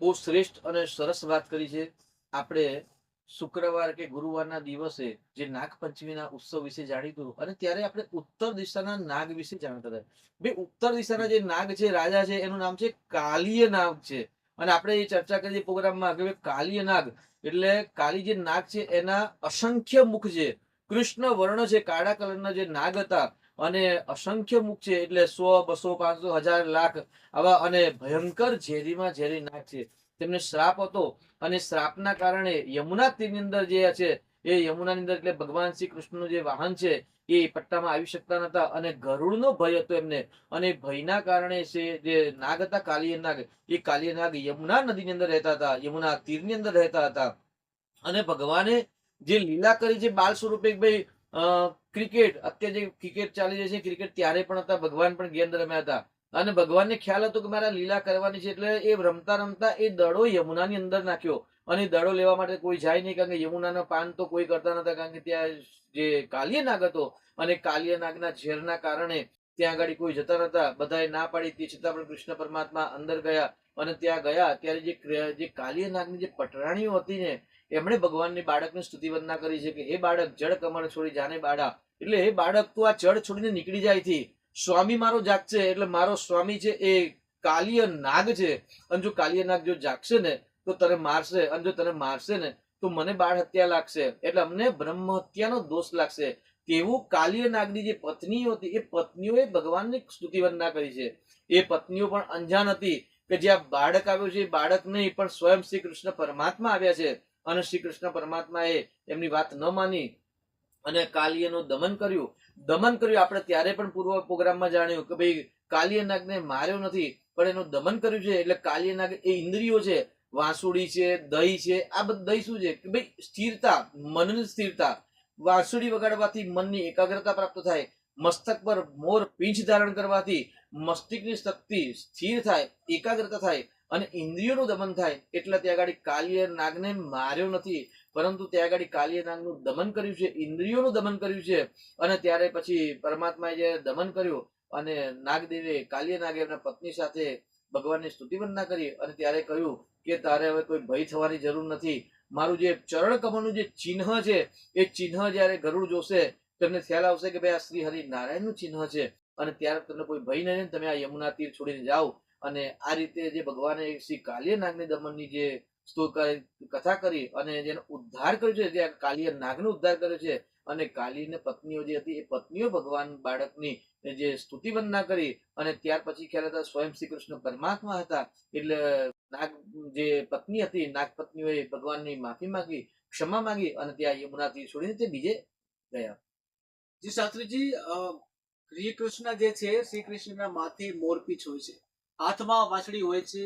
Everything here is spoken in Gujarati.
બહુ શ્રેષ્ઠ અને સરસ વાત કરી છે. આપણે શુક્રવાર કે ગુરુવારના દિવસે જે નાગપંચમીના ઉત્સવ વિશે જાણીતું અને ત્યારે આપણે ઉત્તર દિશાના નાગ વિશે જાણતા હતા. બે ઉત્તર દિશાના જે નાગ છે, રાજા છે, એનું નામ છે કાલીય નાગ છે. અને આપણે એ ચર્ચા કરી પ્રોગ્રામમાં કે કાલીય નાગ એટલે કાલી જે નાગ છે, એના અસંખ્ય મુખ છે. કૃષ્ણ વર્ણ છે, કાળા કલરના જે નાગ હતા અને અસંખ્ય મુખ છે એટલે સો, બસો, પાંચસો, હજાર લાખ આવા અને ભયંકર ઝેરીમાં ઝેરી નાગ છે. તેમને શ્રાપ હતો અને શ્રાપના કારણે યમુના તીરની અંદર જે છે, એ યમુનાની અંદર એટલે ભગવાન શ્રી કૃષ્ણનું જે વાહન છે, એ પટ્ટામાં આવી શકતા નતા અને ગરુડનો ભય હતો એમને. અને ભયના કારણે છે, જે નાગ હતા, કાલિય નાગ, એ કાલિય નાગ યમુના નદીની અંદર રહેતા હતા, યમુના તીરની અંદર રહેતા હતા. અને ભગવાને જે લીલા કરી છે બાળ સ્વરૂપે ભાઈ ક્રિકેટ. અત્યારે જે ક્રિકેટ ચાલી રહી છે, ક્રિકેટ ત્યારે પણ હતા, ભગવાન પણ ગેમ રમ્યા હતા. અને ભગવાનને ખ્યાલ હતો કે મારા લીલા કરવાની છે, એટલે એ રમતા રમતા એ દડો યમુનાની અંદર નાખ્યો. અને દડો લેવા માટે કોઈ જાય નહીં, કારણ કે યમુનાનો પાન તો કોઈ કરતા નતા કારણ કે ત્યાં જે કાલિય હતો. અને કાલિય નાગના ઝેરના કારણે ત્યાં આગળ કોઈ જતા નતા બધાએ ના પાડી, તે છતાં પણ કૃષ્ણ પરમાત્મા અંદર ગયા. અને ત્યાં ગયા, ત્યારે જે જે કાલિય જે પટરાણીઓ હતી ને એમણે ભગવાનની બાળકની સ્તુતિ વંદના કરી છે કે, હે બાળક, જળ કમળ છોડી જાને બાળા. એટલે, હે બાળક, તું આ જળ છોડીને નીકળી જાય થી સ્વામી મારો જાગશે એટલે મારો સ્વામી છે એ કાલિય નાગ છે. અને જો કાલિય નાગ જો જાગશે ને, તો તને મારશે. અને જો તને મારશે ને, તો મને બાળ હત્યા લાગશે. એટલે અમને બ્રહ્મ હત્યાનો દોષ લાગશે. તેવું કાલિય નાગની જે પત્નીઓ હતી, એ પત્નીઓએ ભગવાનની સ્તુતિ વંદના કરી છે. એ પત્નીઓ પણ અંજાન હતી કે, જ્યાં બાળક આવ્યો છે, એ બાળક નહીં, પણ સ્વયં શ્રી કૃષ્ણ પરમાત્મા આવ્યા છે. અને શ્રી કૃષ્ણ પરમાત્માએ એમની વાત ન માની અને કાલિયનું દમન કર્યું. દમન કર્યું આપણે ત્યારે પણ પૂર્વ પ્રોગ્રામમાં જાણ્યું કે ભાઈ, કાલિયનાગને માર્યો નથી, પણ એનું દમન કર્યું છે. એટલે કાલિયનાગ એ ઇન્દ્રિયો છે, વાંસુડી છે, દહીં છે, આ બધું, દહીં શું છે? કે ભાઈ, સ્થિરતા, મનની સ્થિરતા. વાંસુડી વગાડવાથી મનની એકાગ્રતા પ્રાપ્ત થાય. મસ્તક પર મોર પીંછ ધારણ કરવાથી મસ્તિષ્કની શક્તિ સ્થિર થાય, એકાગ્રતા થાય. અને ઇન્દ્રિયોનું દમન થાય એટલે ત્યાં આગળ કાલિય નાગને માર્યો નથી. પરંતુ ત્યાં આગળ કાલિય નાગનું દમન કર્યું છે, ઇન્દ્રિયોનું દમન કર્યું છે. અને ત્યારે પછી પરમાત્માએ જે દમન કર્યું અને નાગદેવે કાલિય નાગે એમના પત્ની સાથે ભગવાનની સ્તુતિ વંદના કરી અને ત્યારે કહ્યું કે તારે હવે કોઈ ભય થવાની જરૂર નથી. મારું જે ચરણ કમળનું જે ચિહ્ન છે, એ ચિહ્ન જ્યારે ગરુડ જોશે, તમને ખ્યાલ આવશે કે ભાઈ આ શ્રી હરિ નારાયણનું ચિહ્ન છે. અને ત્યારે તમને કોઈ ભય નહીં, તમે આ યમુના તીર છોડીને જાઓ. અને આ રીતે જે ભગવાને શ્રી કાલિય નાગની દમનની જે કથા કરી અને જેનો ઉદ્ધાર કર્યો છે, જે કાલિય નાગનો ઉદ્ધાર કર્યો છે અને કાલીને પત્નીઓ જે હતી, એ પત્નીઓ ભગવાન બાળકની જે સ્તુતિ વંદના કરી અને ત્યાર પછી ખ્યાલ હતા સ્વયં શ્રી કૃષ્ણ પરમાત્મા હતા. એટલે નાગ જે પત્ની હતી નાગ પત્નીઓએ ભગવાનની માફી માંગી, ક્ષમા માંગી અને ત્યાં યમુનાથી છોડીને તે બીજે ગયા. જી શાસ્ત્રીજી શ્રી કૃષ્ણ જે છે, શ્રી કૃષ્ણના માથે મોરપીંછ હોય છે. હાથમાં વાંસળી હોય છે